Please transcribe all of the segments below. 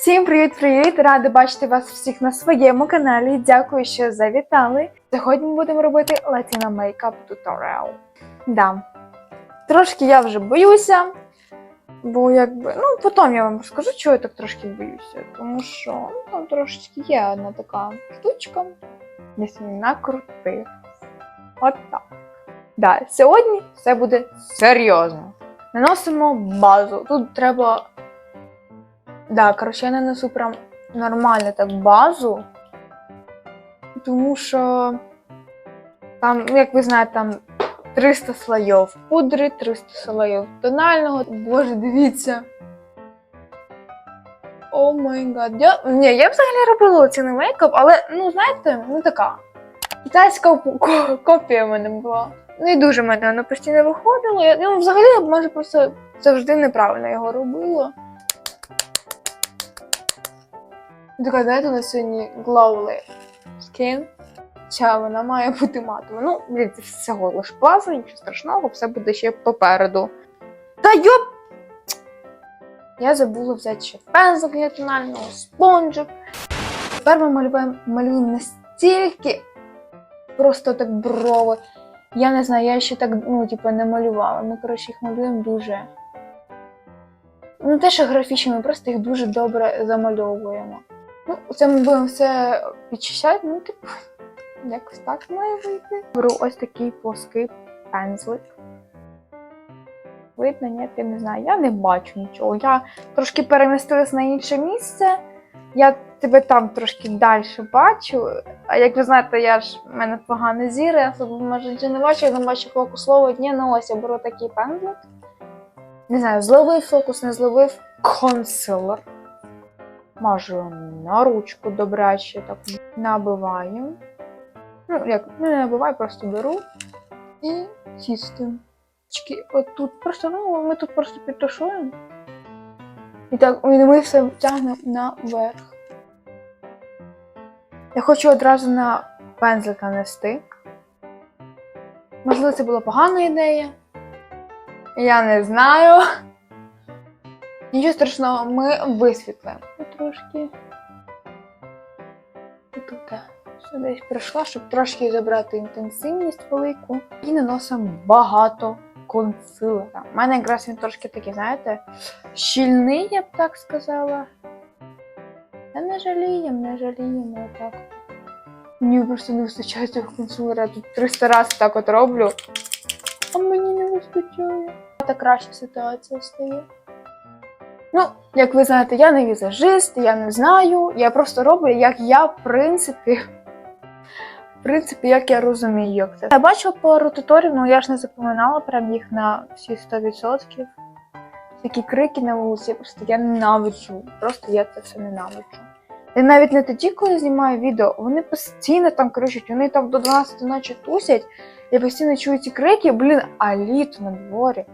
Всім привіт-привіт! Рада бачити вас всіх на своєму каналі. Дякую, що завітали. Сьогодні ми будемо робити Latina Makeup Tutorial. Да. Трошки я вже боюся, бо якби. Ну, потім я вам розкажу, чого я так трошки боюся. Тому що ну, там трошечки є одна така штучка, десь він накрутив. От так. Да, сьогодні все буде серйозно. Наносимо базу. Тут треба Да, коротше, я нанесу прям нормально так базу. Тому що там, ну, як ви знаєте, там 300 слоїв пудри, 300 слоїв тонального. Боже, дивіться. О май гад. Я... Ні, я взагалі робила ціни мейкап, але, ну, знаєте, ну така. Китайська копія в мене була. Не дуже в мене воно постійно виходило. Я, ну, взагалі, може просто завжди неправильно його робила. Знаєте, у нас сьогодні Glowly Skin. Ця вона має бути матова. Ну, блін, це всього лиш база, нічого страшного, все буде ще попереду. Та йоп! Я забула взяти ще пензлик для тонального, спонжик. Тепер ми малюємо, малюємо настільки просто так брови. Я не знаю, я ще так, ну, типу, не малювала. Ми, коротше, їх малюємо дуже. Ну, те, що графічно, ми просто їх дуже добре замальовуємо. Ну, це ми будемо все підчищати, ну, типу, якось так має вийти. Беру ось такий плоский пензлик. Видно, ні, я не знаю, я не бачу нічого. Я трошки перемістилась на інше місце. Я тебе там трошки далі бачу. А як ви знаєте, я ж в мене погане зір, я особливо нічого не бачу, я не бачу фокус слова. Ні, ну ось я беру такий пензлик. Не знаю, зловив фокус, не зловив консилер. Мажу на ручку добряче, так набиваю. Ну, як ну, не набиваю, просто беру і тістим. От тут просто, ну, ми тут просто підтушуємо. І так, ми все тягнемо наверх. Я хочу одразу на пензлик нанести. Можливо, це була погана ідея. Я не знаю. Нічого страшного, ми висвітлимо. Трошки. Тут десь пройшла, щоб трошки забрати інтенсивність велику. І наносимо багато консилера. У мене якраз він трошки такий, знаєте, щільний, я б так сказала. Та не жаліємо, не жаліємо отак. Мені просто не вистачає цього консилера. Тут 300 разів так от роблю. А мені не вистачає. Та краща ситуація стає. Ну, як ви знаєте, я не візажист, я не знаю. Я просто роблю, як я, в принципі. В принципі, як я розумію, як це. Я бачила пару туторів, ну я ж не запам'ятала прям їх на всі 100%. Такі крики на вулиці, просто я ненавиджу. Просто я це все ненавиджу. І навіть не тоді, коли знімаю відео, вони постійно там кричать, вони там до 12 ночі тусять. Я постійно чую ці крики, блін, а літо на дворі.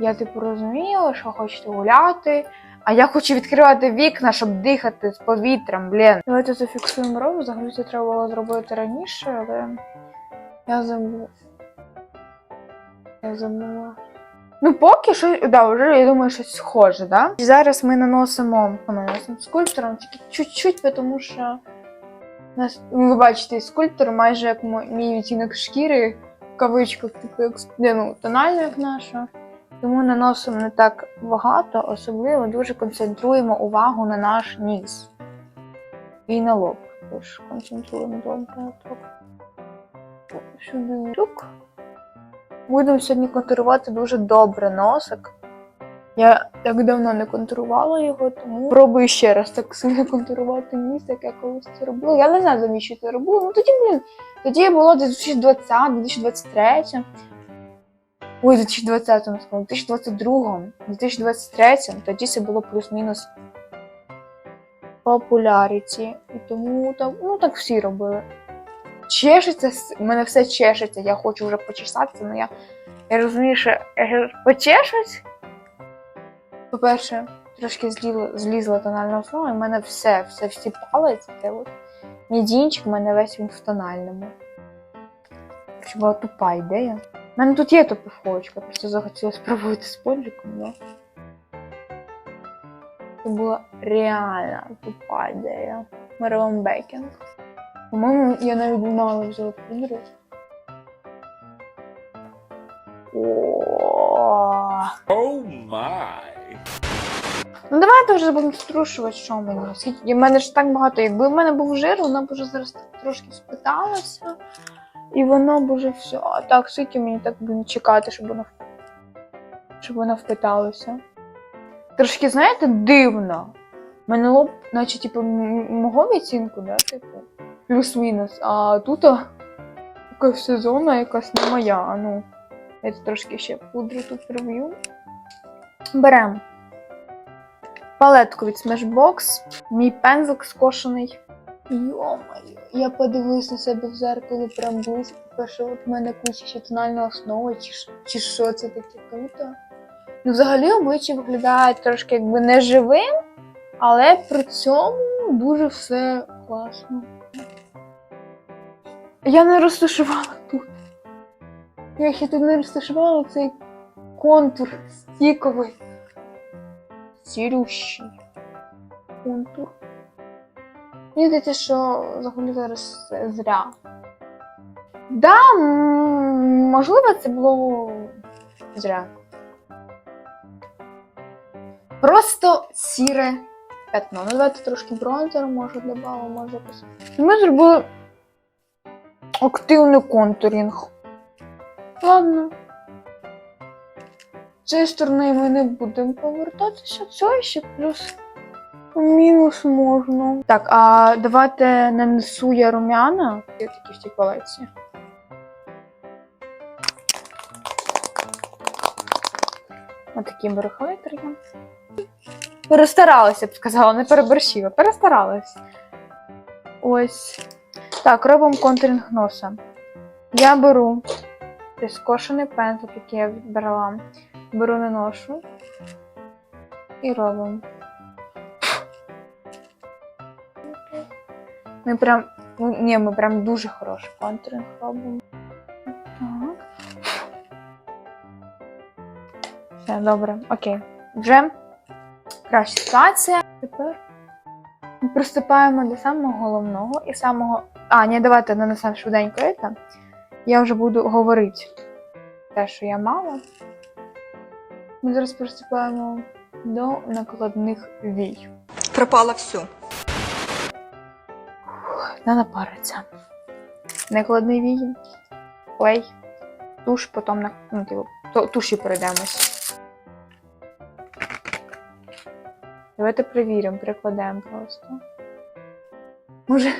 Я типу розуміла, що хочете гуляти, а я хочу відкривати вікна, щоб дихати з повітрям, блін. Давайте зафіксуємо ровно, взагалі це треба було зробити раніше, але я забула. Я забула. Ну, поки що, да, вже я думаю, щось схоже, да? Зараз ми наносимо, наносимо скульптором, тільки чуть-чуть, тому що нас, ну, ви бачите, скульптор майже як мій відтінок шкіри, в кавичках, типу, як ну, тонально, як наша. Тому наносимо не так багато, особливо дуже концентруємо увагу на наш ніс. І на лоб. Тож концентруємо добре. Будемо сьогодні контурувати дуже добре носик. Я так давно не контурувала його, тому пробую ще раз так сильно контурувати ніс, як я колись це робила. Я не знаю, навіщо це робила. Ну тоді, блін, тоді було 2020, 2023. Ой, 2020 му сказала, 2022, 2023, тоді це було плюс-мінус популяріті. І тому так, ну так всі робили. Чешеться, в мене все чешеться, я хочу вже почесатися, але я, я розумію, що я почешусь. По-перше, трошки злізла, злізла тональна основа, і в мене все, все всі палець, це от. Мідінчик, в мене весь він в тональному. Чи була тупа ідея. У мене тут є топіфолочка, просто захотіла спробувати спонжиком, да? це була реально тупа ідея. Робимо бекінг. По-моєму, я навіть мало взяла приміру. О. My. Ну давайте вже будемо струшувати, що мені. Скільки в мене ж так багато. Якби в мене був жир, вона б вже зараз трошки спиталася. І воно б все. А так, скільки мені так блін, чекати, щоб воно щоб воно впиталося. Трошки, знаєте, дивно. Мене лоб, наче, типу, мого відцінку, да, типу, плюс-мінус. А тут якась сезонна, якась не моя. А Ну, я трошки ще пудру тут приб'ю. Беремо палетку від Smashbox, мій пензлик скошений. Йо-моє, я подивилась на себе в зеркало прям близько. Перше, от в мене куча ще тональна основа, чи, чи що це таке круто. Ну, взагалі обличчя виглядає трошки якби не живим, але при цьому дуже все класно. Я не розташувала тут. Я ще тут не розташувала цей контур стіковий. Цілющий контур. Мені здається, що взагалі зараз зря. Да, можливо, це було зря. Просто сіре пятно. Ну, давайте трошки бронзеру, може, додамо, може якось. Ми зробили активний контурінг. Ладно. З цієї сторони ми не будемо повертатися, це ще плюс мінус можна. Так, а давайте нанесу я румяна. Є такі в цій палеці. Отаким барахолитром. Перестаралася, я б сказала, не переборщила. Перестаралась. Ось. Так, робимо контуринг носа. Я беру скошений пензлик, який я відбирала. Беру наношу і робимо. Ми прям. Ну, ні, ми прям дуже хороший контуринг робимо. Так. Все, добре, окей. Вже краща ситуація. Тепер приступаємо до самого головного і самого. А, ні, давайте нанесемо швиденько це. Я вже буду говорити те, що я мала. Ми зараз приступаємо до накладних вій. Пропало все. Не напариться. Накладний вій, клей, туш, потім на ну, типу, туші перейдемось. Давайте перевіримо, перекладемо просто. Може.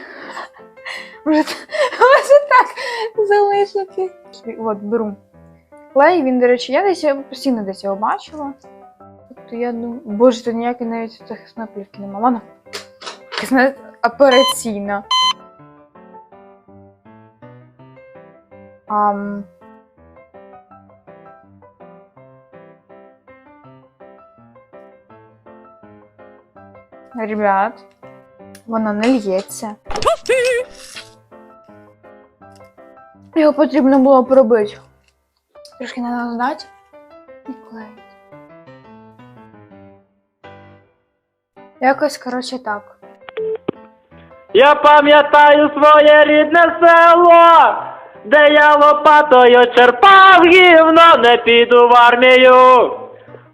Може, може так залишити. От, беру. Клей, він, до речі, я десь постійно десь його бачила. Тобто я думаю. Боже, тут ніякої навіть захисної плівки нема. Ладно. Операційна. Ам... Ребят, воно не лється. Його потрібно було пробити. Трошки треба здати і клеїти. Якось, коротше, так. Я пам'ятаю своє рідне село, де я лопатою черпав гівно, не піду в армію.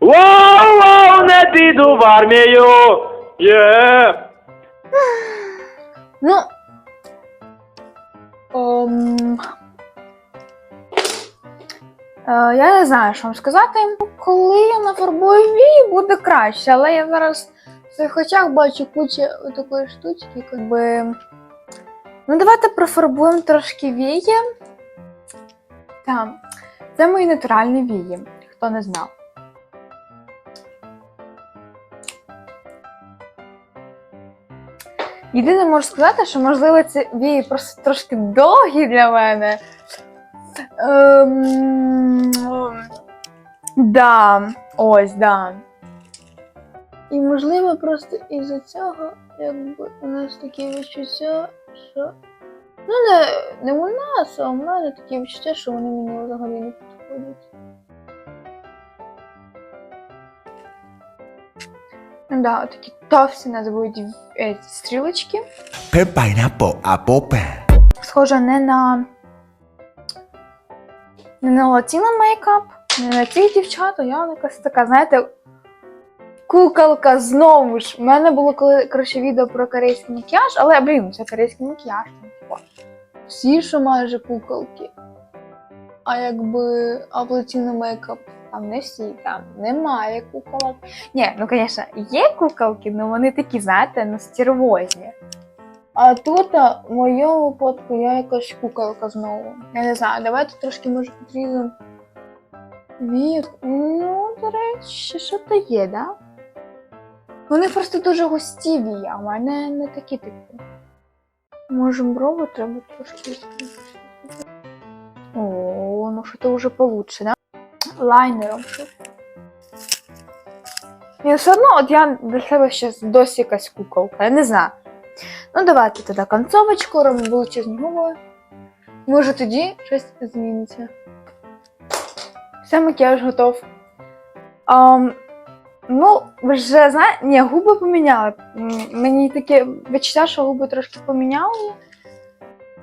Воу-воу, не піду в армію. Є. Ну. Ом... Е, я не знаю, що вам сказати. Коли я нафарбую вії, буде краще, але я зараз в своїх очах бачу кучу такої штучки, якби. Ну, давайте профарбуємо трошки вії. Так, це мої натуральні вії, хто не знав. Єдине можу сказати, що можливо ці вії просто трошки довгі для мене. Ем, да, ось, да. І можливо просто із-за цього, якби у нас таке відчуття, що? Ну, не, не у нас, а у мене такі відчуття, що вони мені взагалі не підходять. Ну да, такі тавсі називають е, стрілочки. Pineapple a popper. Схоже не на не на латіна мейкап, не на цих дівчат, а я якась така, знаєте, куколка знову ж. У мене було коли коротше, відео про корейський макіяж, але, блін, це корейський макіяж. Всі, що майже куколки. А якби а в мейкап там не всі, там немає куколок. Ні, ну звісно, є куколки, але вони такі, знаєте, ну стервозні. А тут в моєму випадку я якась куколка знову. Я не знаю, давайте трошки може підрізаємо. Вік. Ну, до речі, що то є, да? Вони просто дуже густі вії, а в мене не такі такі. Може, брови треба трошки. О, ну що то вже получше, да? Лайнером. І все одно, от я для себе ще досі якась куколка, я не знаю. Ну, давайте тоді концовочку робимо величезні губи. Може тоді щось зміниться. Все, макіяж готов. Um, ну, вже знаєте, ні, губи поміняли. Мені таке відчуття, що губи трошки поміняли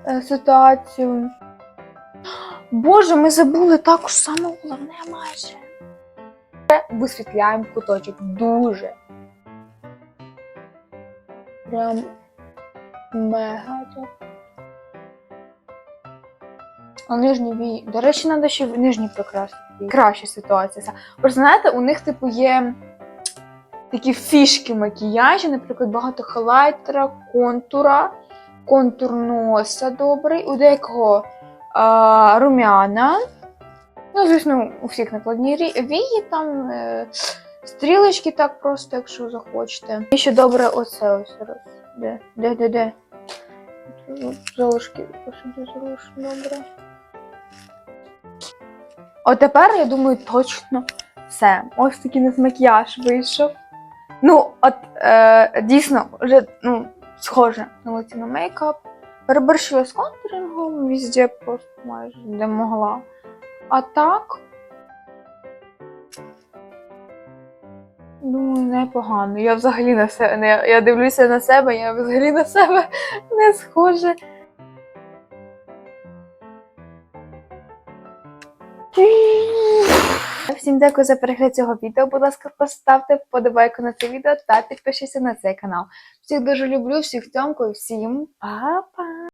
е, ситуацію. Боже, ми забули також саме головне майже. Висвітляємо куточок дуже. Прям Мега. А нижні вії. До речі, треба ще в нижні прикрасити. Краща ситуація. Просто знаєте, у них, типу, є такі фішки макіяжі, наприклад, багато хайлайтера, контура, контур носа добрий, у деякого а, румяна. Ну, звісно, у всіх накладні вії, там е, стрілочки так просто, якщо захочете. І ще добре оце ось роз. Де? Де, де, де? Залишки, залиш, добре. От тепер, я думаю, точно все. Ось такий у нас макіяж вийшов. Ну, от е, дійсно, вже ну, схоже на латино мейкап. Переборщила з контурингом, везде просто майже де могла. А так. Думаю, непогано. Я взагалі на себе не я дивлюся на себе, я взагалі на себе не схожа. Дякую за перегляд цього відео. Будь ласка, поставте вподобайку на це відео та підпишіться на цей канал. Всіх дуже люблю, всіх цьомкую, всім па-па!